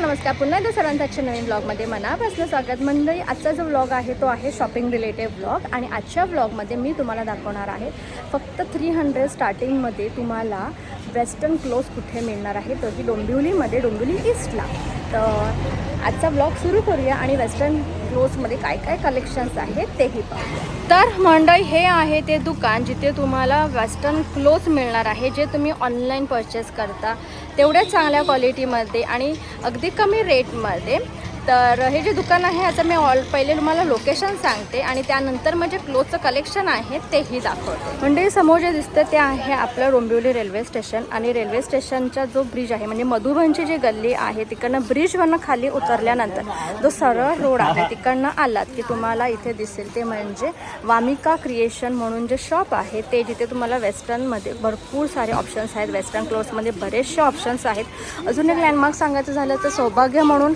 नमस्कार. पुन्हा एकदा सर्वांचं आजच्या नवीन ब्लॉगमध्ये मनापासून स्वागत. मंडळी आजचा जो ब्लॉग आहे तो आहे शॉपिंग रिलेटेड ब्लॉग आणि आजच्या ब्लॉगमध्ये मी तुम्हाला दाखवणार आहे फक्त थ्री हंड्रेड स्टार्टिंगमध्ये तुम्हाला वेस्टर्न क्लोथ कुठे मिळणार आहे तोही डोंबिवलीमध्ये डोंबिवली ईस्टला तर आजचा ब्लॉग सुरू करूया आणि वेस्टर्न क्लोजमध्ये काय काय कलेक्शन्स आहेत तेही पाहूया. तर मंडळी हे आहे ते दुकान जिथे तुम्हाला वेस्टर्न क्लोज मिळणार आहे जे तुम्ही ऑनलाईन परचेस करता. तेवढ्या चांगल्या क्वालिटीमध्ये आणि अगदी कमी रेटमध्ये तर हे जे दुकान आहे आता मी ऑल पहिले तुम्हाला लोकेशन सांगते आणि त्यानंतर म्हणजे क्लोथचं कलेक्शन आहे तेही दाखवते. म्हणजे समोर जे दिसतं ते आहे आपलं डोंबिवली रेल्वे स्टेशन आणि रेल्वे स्टेशनचा जो ब्रिज आहे म्हणजे मधुबनची जी गल्ली आहे तिकडनं ब्रिजवरनं खाली उतरल्यानंतर जो सरळ रोड आहे तिकडनं आलात की तुम्हाला इथे दिसेल ते म्हणजे वामिका क्रिएशन म्हणून जे शॉप आहे ते जिथे तुम्हाला वेस्टर्नमध्ये भरपूर सारे ऑप्शन्स आहेत. वेस्टर्न क्लोथ्समध्ये बरेचसे ऑप्शन्स आहेत. अजून एक लँडमार्क सांगायचं झालं तर सौभाग्य म्हणून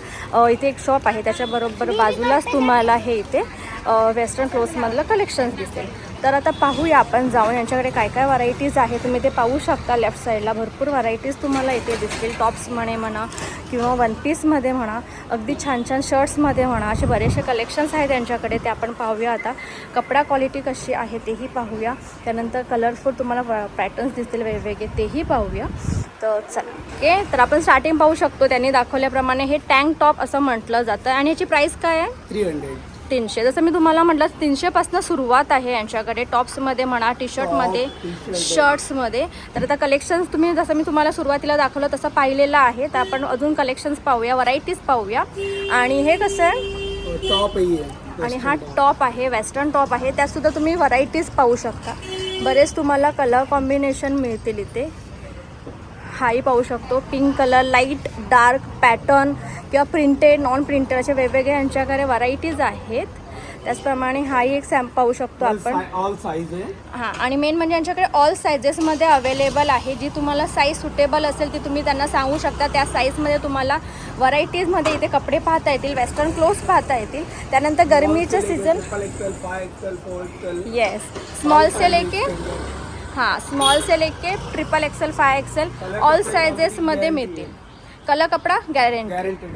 इथे एक शॉप आहे त्याच्याबरोबर बाजूलाच तुम्हाला हे इथे वेस्टर्न क्लोथ्समधलं कलेक्शन्स दिसेल. तर आता पाहूया आपण जाऊन यांच्याकडे काय काय व्हरायटीज आहे तुम्ही ते पाहू शकता लेफ्ट साईडला भरपूर व्हरायटीज तुम्हाला इथे दिसतील टॉप्स म्हणे म्हणा किंवा वन पीसमध्ये म्हणा. अगदी छान छान शर्ट्समध्ये म्हणा असे बरेचसे कलेक्शन्स आहेत त्यांच्याकडे ते आपण पाहूया आता. कपडा क्वालिटी कशी आहे तेही पाहूया. त्यानंतर कलरफुल तुम्हाला पॅटर्न्स दिसतील वेगवेगळे तेही पाहूया. तर चला ओके? तर आपण स्टार्टिंग पाहू शकतो. त्यांनी दाखवल्याप्रमाणे हे टँक टॉप असं म्हटलं जातं. आणि याची प्राईस काय आहे? थ्री हंड्रेड तीनशे. जसं मी तुम्हाला म्हटलं तीनशेपासून सुरुवात आहे यांच्याकडे. टॉप्समध्ये म्हणा टी शर्टमध्ये शर्ट्समध्ये. तर आता कलेक्शन्स तुम्ही जसं मी तुम्हाला सुरुवातीला दाखवलं तसं पाहिलेलं आहे. तर आपण अजून कलेक्शन्स पाहूया व्हरायटीज पाहूया. आणि हे कसं आहे? टॉप आणि हा टॉप आहे वेस्टर्न टॉप आहे. त्यातसुद्धा तुम्ही व्हरायटीज पाहू शकता. बरेच तुम्हाला कलर कॉम्बिनेशन मिळतील इथे. हाही पाहू शकतो. Pink colour light dark pattern किंवा प्रिंटेड नॉन प्रिंटेड असे वेगवेगळे यांच्याकडे व्हरायटीज आहेत. त्याचप्रमाणे हाही एक सॅम्प पाहू शकतो आपण. ऑल साईज आहे. हां आणि मेन म्हणजे यांच्याकडे ऑल सायझेसमध्ये अवेलेबल आहे. जी तुम्हाला साईज सुटेबल असेल ती तुम्ही त्यांना सांगू शकता. त्या साईजमध्ये तुम्हाला व्हरायटीजमध्ये इथे कपडे पाहता येतील वेस्टर्न क्लोथ्स पाहता येतील. त्यानंतर गरमीचं सीझन येस स्मॉल से लेके हां स्मॉल से लेके triple XL five XL all सायझेसमध्ये मिळतील. कलर कपडा गॅरंटी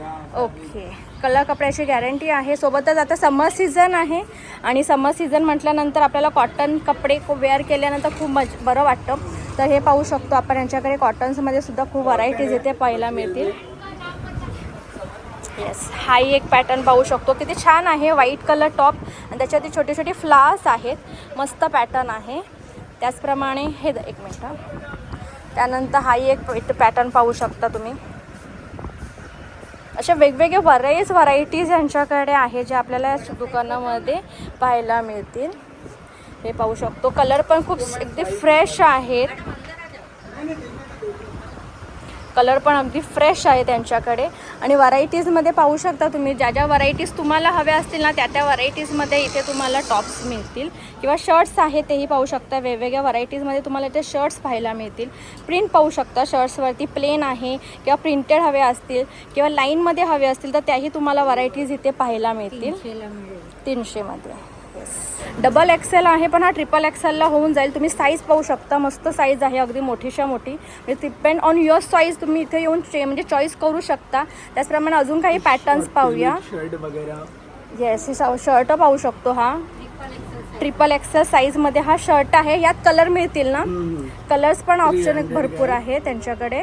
ओके कलर कपड्याची गॅरंटी आहे. सोबतच आता समर सीझन आहे आणि समर सीझन म्हटल्यानंतर आपल्याला कॉटन कपडे वेअर केल्यानंतर खूप मज बरं वाटतं. तर हे पाहू शकतो आपण. यांच्याकडे कॉटन्समध्ये सुद्धा खूप व्हरायटीज इथे पाहायला मिळतील. येस हाही एक पॅटर्न पाहू शकतो. किती छान आहे. व्हाईट कलर टॉप आणि त्याच्यावरती छोटे छोटे फ्लावर्स आहेत. मस्त पॅटर्न आहे. त्याचप्रमाणे हे द- एक मिनटं त्यानंतर हाही एक पॅटर्न पाहू शकता तुम्ही. अशा वेगवेगळ्या बरेच व्हरायटीज यांच्याकडे आहे जे आपल्याला या दुकानामध्ये पाहायला मिळतील. हे पाहू शकतो. कलर पण खूप अगदी फ्रेश आहेत. कलर पण अगदी फ्रेश आहे त्यांच्याकडे. आणि व्हरायटीजमध्ये पाहू शकता तुम्ही ज्या ज्या व्हरायटीज तुम्हाला हव्या असतील ना त्या त्या व्हरायटीजमध्ये इथे तुम्हाला टॉप्स मिळतील. किंवा शर्ट्स आहेत तेही पाहू शकता. वेगवेगळ्या व्हरायटीजमध्ये तुम्हाला इथे शर्ट्स पाहायला मिळतील. प्रिंट पाहू शकता शर्ट्सवरती प्लेन आहे किंवा प्रिंटेड हवे असतील किंवा लाईनमध्ये हवे असतील तर त्याही तुम्हाला व्हरायटीज इथे पाहायला मिळतील. तीनशेमध्ये. डबल एक्सेल आहे पण हा ट्रिपल एक्सेलला होऊन जाईल. तुम्ही साईज पाहू शकता. मस्त साईज आहे अगदी मोठीशा मोठी. म्हणजे डिपेंड ऑन युअर साईज तुम्ही इथे येऊन चे म्हणजे चॉईस करू शकता. त्याचप्रमाणे अजून काही पॅटर्न्स पाहूया. शर्ट वगैरे. येस हे शर्ट पाहू शकतो हा. ट्रिपल एक्सेल साईजमध्ये हा शर्ट आहे. यात कलर मिळतील ना? कलर्स पण ऑप्शन भरपूर आहे त्यांच्याकडे.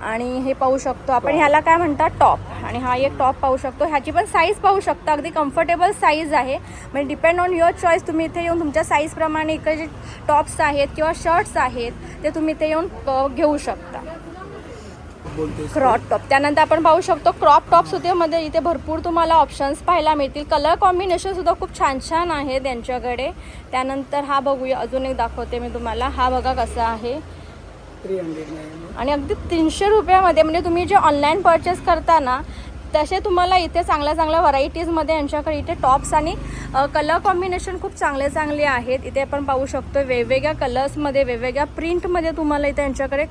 आणि हे पाहू शकतो आपण. ह्याला काय म्हणतात? टॉप. आणि हा एक टॉप पाहू शकतो. ह्याची पण साईज पाहू शकता. अगदी कम्फर्टेबल साईज आहे. म्हणजे डिपेंड ऑन युअर चॉईस तुम्ही इथे येऊन तुमच्या साईजप्रमाणे इकडे जे टॉप्स आहेत किंवा शर्ट्स आहेत ते तुम्ही इथे येऊन घेऊ शकता. क्रॉप टॉप त्यानंतर आपण पाहू शकतो क्रॉप टॉप सुद्धा मध्ये इथे भरपूर तुम्हाला ऑप्शन्स पाहायला मिळतील. कलर कॉम्बिनेशन सुद्धा खूप छान छान आहे त्यांच्याकडे त्यानंतर हा बघूया. अजून एक दाखवते मी तुम्हाला. हा बघा कसा आहे. थ्री हंड्रेड आणि अगदी तीनशे रुपयामध्ये म्हणजे तुम्ही जे ऑनलाईन परचेस करता ना तसे तुम्हाला इथे चांगल्या चांगल्या व्हरायटीजमध्ये यांच्याकडे इथे टॉप्स आणि कलर कॉम्बिनेशन खूप चांगले चांगले आहेत. इथे आपण पाहू शकतो वेगवेगळ्या कलर्समध्ये वेगवेगळ्या प्रिंटमध्ये तुम्हाला इथे यांच्याकडे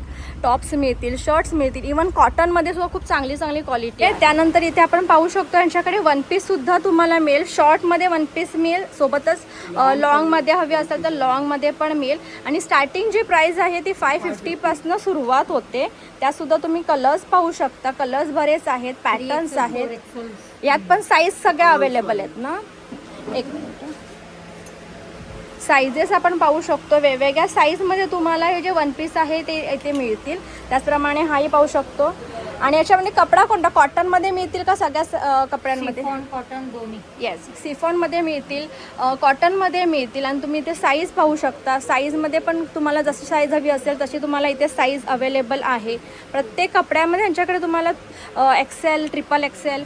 टॉप्स मिळतील शर्ट्स मिळतील. इवन कॉटनमध्ये सुद्धा खूप चांगली चांगली क्वालिटी आहे. त्यानंतर इथे आपण पाहू शकतो यांच्याकडे वन पीससुद्धा तुम्हाला मिळेल. शॉर्टमध्ये वन पीस मिळेल. सोबतच लॉंगमध्ये हवी असेल तर लॉंगमध्ये पण मिळेल. आणि स्टार्टिंग जी प्राईस आहे ती फाय फिफ्टीपासून सुरुवात होते. त्यासुद्धा तुम्ही कलर्स पाहू शकता. कलर्स बरेच आहेत. पॅटर्न्स आहेत. यात पण साईज सगळ्या अवेलेबल आहेत ना? एक मिनिट साईजेस आपण पाहू शकतो. वेगवेगळ्या साईजमध्ये तुम्हाला हे जे वन पीस आहे ते इथे मिळतील. त्याचप्रमाणे हाही पाहू शकतो. आणि याच्यामध्ये कपडा कोणता? कॉटनमध्ये मिळतील का सगळ्या कपड्यांमध्ये? कॉटन दोन्ही. येस सिफॉनमध्ये मिळतील. कॉटनमध्ये मिळतील. आणि तुम्ही इथे साईज पाहू शकता. साईजमध्ये पण तुम्हाला जशी साईज हवी असेल तशी तुम्हाला इथे साईज अवेलेबल आहे. प्रत्येक कपड्यामध्ये यांच्याकडे तुम्हाला एक्सेल ट्रिपल एक्सेल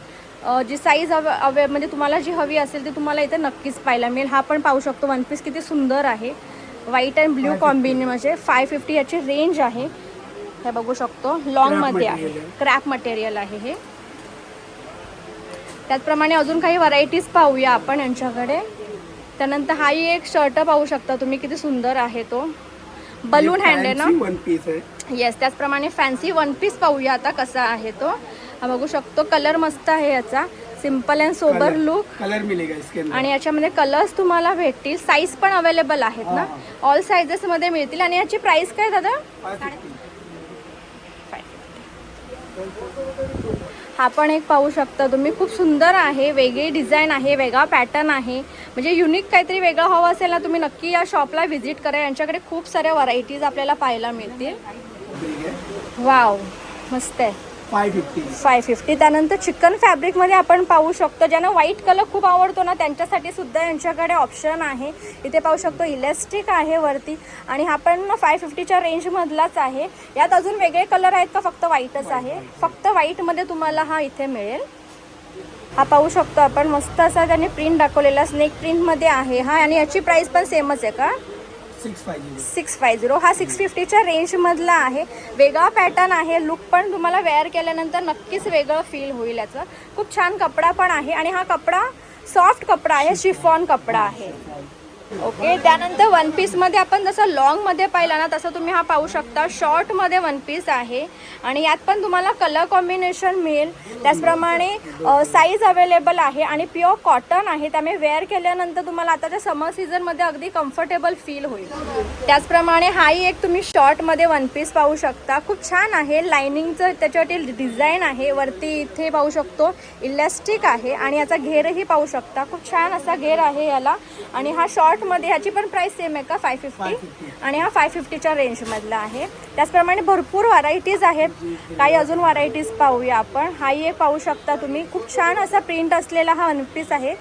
जी साईज अवे अवे म्हणजे तुम्हाला जी हवी असेल ती तुम्हाला इथे नक्कीच पाहायला मिळेल. हा पण पाहू शकतो वन पीस किती सुंदर आहे. व्हाईट अँड ब्ल्यू कॉम्बिने म्हणजे फाय फिफ्टी याची रेंज आहे. हे बघू शकतो. लॉंगमध्ये आहे. क्रॅप मटेरियल आहे हे. त्याचप्रमाणे अजून काही व्हरायटीज पाहूया आपण यांच्याकडे. त्यानंतर हाही एक शर्ट पाहू शकता तुम्ही किती सुंदर आहे तो. बलून हँड आहे ना? वन पीस आहे. येस त्याचप्रमाणे फॅन्सी वन पीस पाहूया आता कसा आहे तो. हा बघू शकतो कलर मस्त आहे याचा. Simple and sober look colour इसके अंदर आणि याच्यामध्ये कलर्स तुम्हाला भेटतील. साईज पण अवेलेबल आहेत ना. ऑल सायझेसमध्ये मिळतील. आणि याची प्राइस काय दादा? 550. हा पण एक पाहू शकता तुम्ही. खूप सुंदर आहे. वेगळी डिझाईन आहे वेगळा पॅटर्न आहे. म्हणजे युनिक काहीतरी वेगळं हवं असेल ना तुम्ही नक्की या शॉपला व्हिजिट करा. यांच्याकडे खूप साऱ्या व्हरायटीज आपल्याला पाहायला मिळतील. वाव मस्त आहे. फाय फिफ्टी फाय फिफ्टी त्यानंतर चिकन फॅब्रिकमध्ये आपण पाहू शकतो ज्यांना व्हाईट कलर खूप आवडतो ना त्यांच्यासाठी सुद्धा यांच्याकडे ऑप्शन आहे. इथे पाहू शकतो इलेस्टिक आहे वरती आणि हा पण फाय फिफ्टीच्या रेंजमधलाच आहे. यात अजून वेगळे कलर आहेत का? फक्त व्हाईटच आहे. फक्त व्हाईटमध्ये तुम्हाला हा इथे मिळेल. हा पाहू शकतो आपण. मस्त असा त्याने प्रिंट दाखवलेला स्नेक प्रिंटमध्ये आहे हा. आणि याची प्राइस पण सेमच आहे का? सिक्स फाय झिरो हा सिक्स फिफ्टीच्या रेंजमधला आहे. वेगळा पॅटर्न आहे. लुक पण तुम्हाला वेअर केल्यानंतर नक्कीच वेगळं फील होईल याचं. खूप छान कपडा पण आहे. आणि हा कपडा सॉफ्ट कपडा आहे. शिफॉन कपडा आहे. ओके त्यानंतर वन पीसमध्ये आपण जसं लॉंगमध्ये पाहिला ना तसं तुम्ही हा पाहू शकता. शॉर्टमध्ये वन पीस आहे. आणि यात पण तुम्हाला कलर कॉम्बिनेशन मिळेल. त्याचप्रमाणे साईज अवेलेबल आहे आणि प्युअर कॉटन आहे. त्यामुळे वेअर केल्यानंतर तुम्हाला आताच्या समर सीझनमध्ये अगदी कम्फर्टेबल फील होईल. त्याचप्रमाणे हाही एक तुम्ही शॉर्टमध्ये वन पीस पाहू शकता. खूप छान आहे. लायनिंगचं त्याच्यावरती डिझाईन आहे. वरती इथे पाहू शकतो. इलॅस्टिक आहे. आणि याचा घेरही पाहू शकता. खूप छान असा घेर आहे याला. आणि हा शॉर्ट शॉर्टमध्ये ह्याची पण प्राइस सेम आहे का? Five fifty 550. आणि हा फाय फिफ्टीच्या रेंजमधला आहे. त्याचप्रमाणे भरपूर व्हरायटीज आहेत. काही अजून व्हरायटीज पाहूया आपण. हाही एक पाहू शकता तुम्ही. खूप छान असा प्रिंट असलेला हा वन पीस आहे.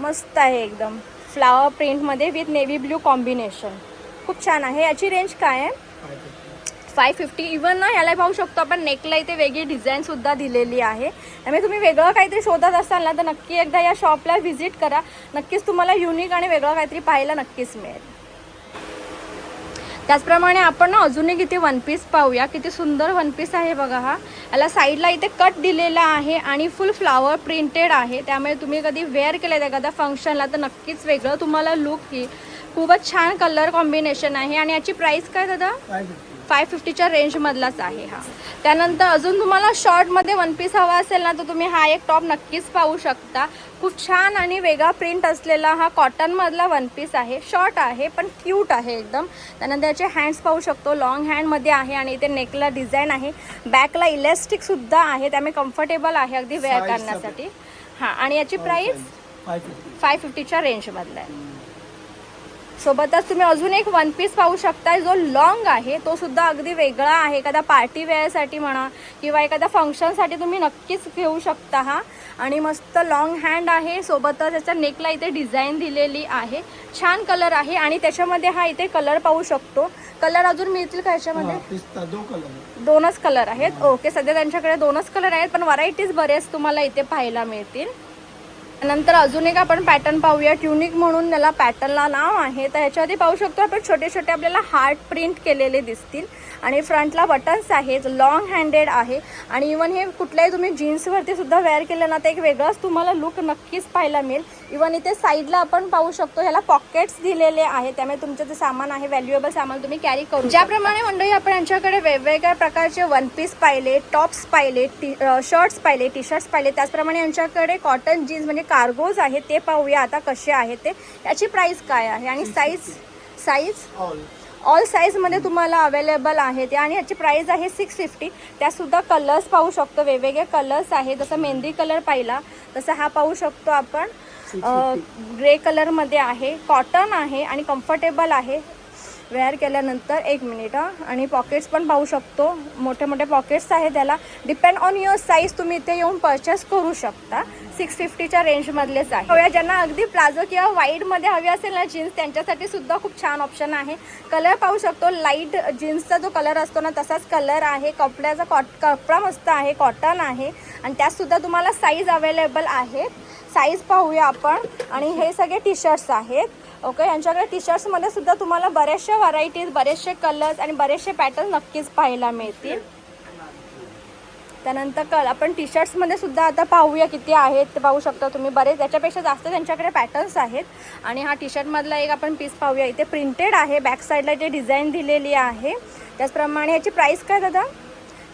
मस्त आहे एकदम. फ्लावर प्रिंटमध्ये विथ नेव्ही ब्ल्यू कॉम्बिनेशन खूप छान आहे. याची रेंज काय आहे? फाय फिफ्टी इव्हन इवन ना याला पाहू शकतो आपण. नेकला इथे वेगळी डिझाईन सुद्धा दिलेली आहे. त्यामुळे तुम्ही वेगळं काहीतरी शोधत असाल ना तर नक्की एकदा या शॉपला व्हिजिट करा. नक्कीच तुम्हाला युनिक आणि वेगळं काहीतरी पाहायला नक्कीच मिळेल. त्याचप्रमाणे आपण ना अजून एक इथे वन पीस पाहूया. किती सुंदर वन पीस आहे बघा हा. याला साईडला इथे कट दिलेला आहे आणि फुल फ्लावर प्रिंटेड आहे. त्यामुळे तुम्ही कधी वेअर केलं एखाद्या फंक्शनला तर नक्कीच वेगळं तुम्हाला लुक ही खूपच छान कलर कॉम्बिनेशन आहे. आणि याची प्राईस काय दादा? फाय फिफ्टी फाय फिफ्टीच्या रेंजमधलाच आहे हा. त्यानंतर अजून तुम्हाला शॉर्टमध्ये वन पीस हवा असेल ना तर तुम्ही हा एक टॉप नक्कीच पाहू शकता. खूप छान आणि वेगळा प्रिंट असलेला हा कॉटनमधला वन पीस आहे. शॉर्ट आहे पण क्यूट आहे एकदम. त्यानंतर याचे हँड्स पाहू शकतो. लॉंग हँडमध्ये आहे आणि इथे नेकला डिझाईन आहे. बॅकला इलेस्टिकसुद्धा आहे. त्यामुळे कम्फर्टेबल आहे अगदी वेअर करण्यासाठी. हां आणि याची प्राईस फाय फिफ्टीच्या रेंजमधला आहे. सोबतच तुम्ही अजून एक वन पीस पाहू शकता जो लॉंग आहे तो सुद्धा अगदी वेगळा आहे. एखाद्या पार्टी वेअरसाठी म्हणा किंवा एखाद्या फंक्शनसाठी तुम्ही नक्कीच घेऊ शकता हा. आणि मस्त लॉंग हँड आहे. सोबतच त्याच्या नेकला इथे डिझाईन दिलेली आहे. छान कलर आहे आणि त्याच्यामध्ये हा इथे कलर पाहू शकतो. कलर अजून मिळतील का याच्यामध्ये? दोनच कलर आहेत. ओके सध्या त्यांच्याकडे दोनच कलर आहेत पण व्हरायटीज बरेच तुम्हाला इथे पाहायला मिळतील. नंतर अजून एक आपण पॅटर्न पाहूया. ट्युनिक म्हणून त्याला पॅटर्नला नाव आहे. तर ह्याच्यामध्ये पाहू शकतो आपण छोटे छोटे आपल्याला हार्ट प्रिंट केलेले दिसतील. आणि फ्रंटला बटन्स आहेत. लॉंग हँडेड आहे. आणि इवन हे कुठल्याही तुम्ही जीन्सवरती सुद्धा वेअर केलं ना तर एक वेगळाच तुम्हाला लुक नक्कीच पाहायला मिळेल. इवन इथे साईडला आपण पाहू शकतो ह्याला पॉकेट्स दिलेले आहेत. त्यामुळे तुमचं जे सामान आहे व्हॅल्युएबल सामान तुम्ही कॅरी करू ज्याप्रमाणे मंडळी आपण यांच्याकडे वेगवेगळ्या प्रकारचे वन पीस पाहिले टॉप्स पाहिले टी शर्ट्स पाहिले टी शर्ट्स पाहिले. त्याचप्रमाणे यांच्याकडे कॉटन जीन्स म्हणजे कार्गोज आहेत ते पाहूया आता कसे आहेत ते. याची प्राइस काय आहे? आणि साईज साईज ऑल ऑल साईजमध्ये तुम्हाला अवेलेबल आहे ते आणि याची प्राईस आहे सिक्स फिफ्टी त्यासुद्धा कलर्स पाहू शकतो. वेगवेगळे कलर्स आहे जसं मेहंदी कलर पाहिला तसं हा पाहू शकतो आपण. ग्रे कलरमध्ये आहे कॉटन आहे आणि कम्फर्टेबल आहे. वेअर केल्यानंतर एक मिनिट आणि पॉकेट्स पण पाहू शकतो. मोठे मोठे पॉकेट्स आहे त्याला. डिपेंड ऑन युअर साईज तुम्ही इथे येऊन परचेस करू शकता. सिक्स फिफ्टीच्या रेंजमधलेच आहे. हव्या ज्यांना अगदी प्लाझो किंवा वाईडमध्ये हवी असेल ना जीन्स त्यांच्यासाठी सुद्धा खूप छान ऑप्शन आहे. कलर पाहू शकतो. लाइट जीन्सचा जो कलर असतो ना तसाच कलर आहे. कपड्याचा कॉट कपडा मस्त आहे. कॉटन आहे. आणि त्यातसुद्धा तुम्हाला साईज अवेलेबल आहेत साईज पाहूया आपण. आणि हे सगळे टी शर्ट्स आहेत. ओके यांच्याकडे टी शर्ट्समध्ये सुद्धा तुम्हाला बऱ्याचशा व्हरायटीज बरेचसे कलर्स आणि बरेचसे पॅटर्न नक्कीच पाहायला मिळतील. त्यानंतर कल आपण टी शर्ट्समध्ये सुद्धा आता पाहूया किती आहेत ते पाहू शकता तुम्ही. बरेच याच्यापेक्षा जास्त त्यांच्याकडे पॅटर्न्स आहेत. आणि हा टी शर्टमधला एक आपण पीस पाहूया. इथे प्रिंटेड आहे. बॅक साईडला जे डिझाईन दिलेली आहे. त्याचप्रमाणे याची प्राईस काय दादा?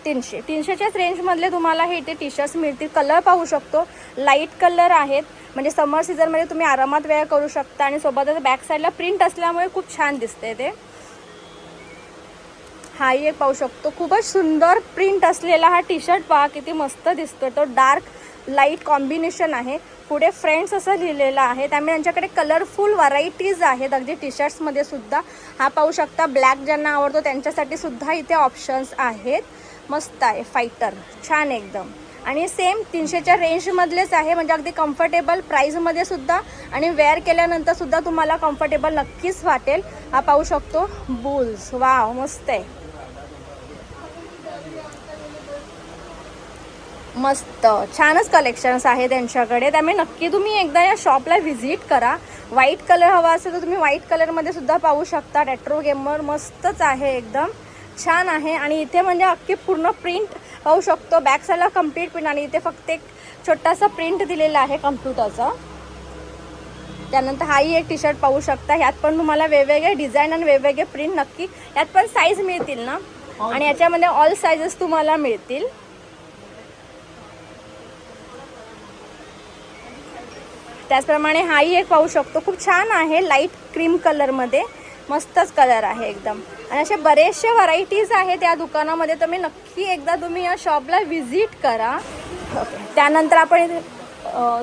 तीनशे. तीनशेच्याच रेंजमधले तुम्हाला हे इथे टी शर्ट्स मिळतील. कलर पाहू शकतो. लाइट कलर आहेत. म्हणजे समर सीझनमध्ये तुम्ही आरामात वेअर करू शकता आणि सोबतच बॅक साईडला प्रिंट असल्यामुळे खूप छान दिसते ते. हाही एक पाहू शकतो. खूपच सुंदर प्रिंट असलेला हा टी शर्ट पहा किती मस्त दिसतोय. तो डार्क लाइट कॉम्बिनेशन आहे. पुढे फ्रेंड्स असं लिहिलेलं आहे. त्यामुळे यांच्याकडे कलरफुल व्हरायटीज आहेत. अगदी टी शर्ट्समध्ये सुद्धा. हा पाहू शकता. ब्लॅक ज्यांना आवडतो त्यांच्यासाठी सुद्धा इथे ऑप्शन्स आहेत. मस्त आहे फायटर छान एकदम. आणि सेम तीनशेच्या रेंजमधलेच आहे म्हणजे अगदी कम्फर्टेबल प्राईजमध्ये सुद्धा. आणि वेअर केल्यानंतर सुद्धा तुम्हाला कम्फर्टेबल नक्कीच वाटेल. हा पाहू शकतो बुल्स वाव मस्त आहे. मस्त. छानच कलेक्शन्स आहे त्यांच्याकडे. त्यामुळे नक्की तुम्ही एकदा या शॉपला व्हिजिट करा. व्हाईट कलर हवा असेल तर तुम्ही व्हाईट कलरमध्ये सुद्धा पाहू शकता. रेट्रो गेमर मस्तच आहे एकदम. छान आहे आणि इथे म्हणजे अख्खी पूर्ण प्रिंट पाहू शकतो. बॅक साईडला कंप्लीट प्रिंट आणि इथे फक्त एक छोटासा प्रिंट दिलेला आहे कम्प्युटरचा त्यानंतर हाही एक टी शर्ट पाहू शकता. ह्यात पण तुम्हाला वेगवेगळे डिझाईन आणि वेगवेगळे प्रिंट नक्की यात पण साईज मिळतील ना? आणि याच्यामध्ये ऑल साईजेस तुम्हाला मिळतील. त्याचप्रमाणे हाही एक पाहू शकतो. खूप छान आहे. लाइट क्रीम कलरमध्ये मस्तच कलर आहे एकदम. आणि असे बरेचसे व्हरायटीज आहेत या दुकानामध्ये. तुम्ही नक्की एकदा तुम्ही या शॉपला व्हिजिट करा. त्यानंतर आपण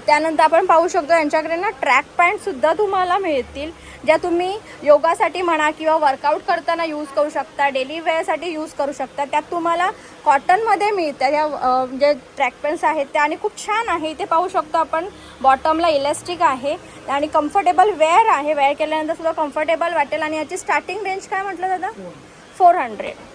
त्यानंतर आपण पाहू शकतो यांच्याकडे ना ट्रॅक पॅन्टसुद्धा तुम्हाला मिळतील ज्या तुम्ही योगासाठी म्हणा किंवा वर्कआउट करताना यूज करू शकता डेली वेअरसाठी यूज करू शकता. त्यात तुम्हाला कॉटनमध्ये मिळतात या जे ट्रॅक पॅन्ट्स आहेत त्या आणि खूप छान आहे. इथे पाहू शकतो आपण बॉटमला इलास्टिक आहे आणि कम्फर्टेबल वेअर आहे. वेअर केल्यानंतर सुद्धा कम्फर्टेबल वाटेल. आणि याची स्टार्टिंग रेंज काय म्हटलं दादा? फोर हंड्रेड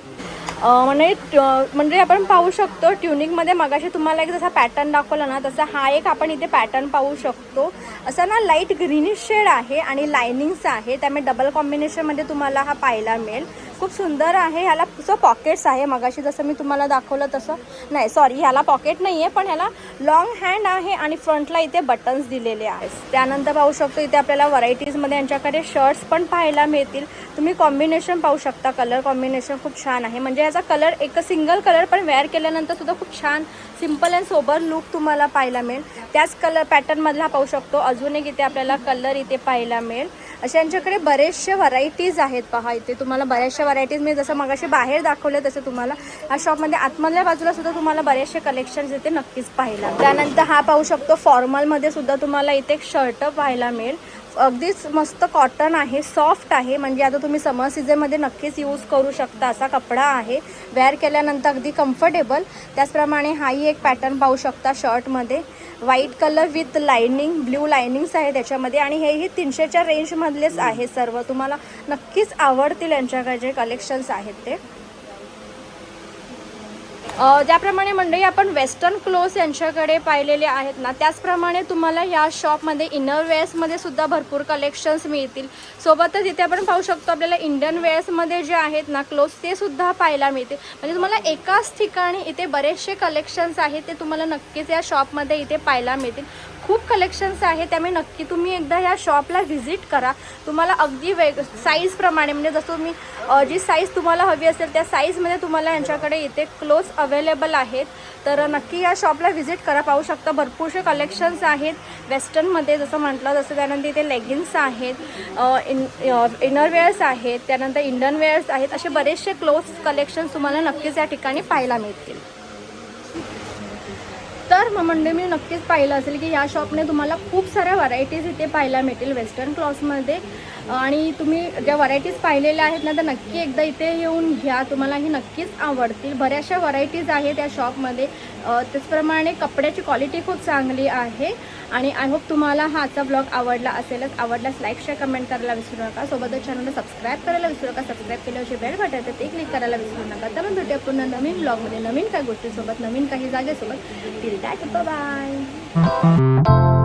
म्हणजे ट्य- म्हणजे आपण पाहू शकतो ट्युनिकमध्ये मगाशी तुम्हाला एक जसा पॅटर्न दाखवला ना तसा हा एक आपण इथे पॅटर्न पाहू शकतो. असा ना लाइट ग्रीनिश शेड आहे आणि लायनिंग्स आहे. त्यामुळे डबल कॉम्बिनेशनमध्ये तुम्हाला हा पाहायला मिळेल. खूप सुंदर आहे. ह्याला असं पॉकेट्स आहे. मगाशी जसं मी तुम्हाला दाखवलं तसं. नाही सॉरी ह्याला पॉकेट नाही आहे पण ह्याला लॉंग हँड आहे आणि फ्रंटला इथे बटन्स दिलेले आहेत. त्यानंतर पाहू शकतो इथे आपल्याला व्हरायटीजमध्ये यांच्याकडे शर्ट्स पण पाहायला मिळतील. तुम्ही कॉम्बिनेशन पाहू शकता. कलर कॉम्बिनेशन खूप छान आहे. म्हणजे याचा कलर एक सिंगल कलर पण वेअर केल्यानंतर सुद्धा खूप छान सिंपल अँड सोबर लुक तुम्हाला पाहायला मिळेल. त्याच कलर पॅटर्नमधला पाहू शकतो. अजून एक इथे आपल्याला कलर इथे पाहायला मिळेल. असे यांच्याकडे बरेचसे व्हरायटीज आहेत पहा इथे. तुम्हाला बऱ्याचशा व्हरायटीज मी जसं मगाशी बाहेर दाखवले तसं तुम्हाला या शॉपमध्ये आतमधल्या बाजूला सुद्धा तुम्हाला बरेचसे कलेक्शन्स इथे नक्कीच पाहायला त्यानंतर हा पाहू शकतो फॉर्मलमध्ये सुद्धा तुम्हाला इथे एक शर्ट पाहायला मिळेल. अगदीच मस्त कॉटन आहे सॉफ्ट आहे. म्हणजे आता तुम्ही समर सीझनमध्ये नक्कीच यूज करू शकता असा कपडा आहे. वेअर केल्यानंतर अगदी कम्फर्टेबल त्याचप्रमाणे हाही एक पॅटर्न पाहू शकता शर्टमध्ये white colour with lining blue linings आहे त्याच्यामध्ये आणि हेही तीनशेच्या रेंजमधलेच आहे सर्व. तुम्हाला नक्कीच आवडतील यांच्याकडे जे कलेक्शन्स आहेत ते. ज्याप्रमाणे मंडळी आपण वेस्टर्न क्लोथ्स यांच्याकडे पाहिलेले आहेत ना त्याचप्रमाणे तुम्हाला ह्या शॉपमध्ये इनर वेअर्समध्ये सुद्धा भरपूर कलेक्शन्स मिळतील. सोबतच इथे आपण पाहू शकतो आपल्याला इंडियन वेअर्समध्ये जे आहेत ना क्लोथ्स ते सुद्धा पाहायला मिळतील. म्हणजे तुम्हाला एकाच ठिकाणी इथे बरेचसे कलेक्शन्स आहेत ते तुम्हाला नक्कीच या शॉपमध्ये इथे पाहायला मिळतील. खूप कलेक्शन्स आहेत. त्यामुळे नक्की तुम्ही एकदा या शॉपला व्हिजिट करा. तुम्हाला अगदी वेग साईजप्रमाणे म्हणजे जसं तुम्ही जी साईज तुम्हाला हवी असेल त्या साईजमध्ये तुम्हाला यांच्याकडे इथे क्लोज अवेलेबल आहेत. तर नक्की या शॉपला व्हिजिट करा. पाहू शकता भरपूरसे कलेक्शन्स आहेत. वेस्टर्नमध्ये जसं म्हटलं जसं त्यानंतर इथे लेगिन्स आहेत इन इनरवेअर्स आहेत त्यानंतर इंडन वेअर्स आहेत. असे बरेचसे क्लोथ्स कलेक्शन्स तुम्हाला नक्कीच या ठिकाणी पाहायला मिळतील. तर मग म्हणजे मी नक्कीच पाहिलं असेल की या शॉपने तुम्हाला खूप साऱ्या व्हरायटीज इथे पाहायला मिळतील वेस्टर्न क्लॉथमध्ये आणि तुम्ही ज्या व्हरायटीज पाहिलेल्या आहेत ना तर नक्की एकदा इथे येऊन घ्या. तुम्हाला ही नक्कीच आवडतील. बऱ्याचशा व्हरायटीज आहेत या शॉपमध्ये त्याचप्रमाणे कपड्याची क्वालिटी खूप चांगली आहे. आणि आय होप तुम्हाला हा आजचा ब्लॉग आवडला असेलच. आवडल्यास लाईक शेअर कमेंट करायला विसरू नका. सोबतच चॅनलला सबस्क्राईब करायला विसरू नका. सबस्क्राईब केल्याची बेल बटन आहे ते क्लिक करायला विसरू नका. तर भेटूया पुन्हा नवीन ब्लॉगमध्ये नवीन काही गोष्टीसोबत नवीन काही जागेसोबत. Bye bye.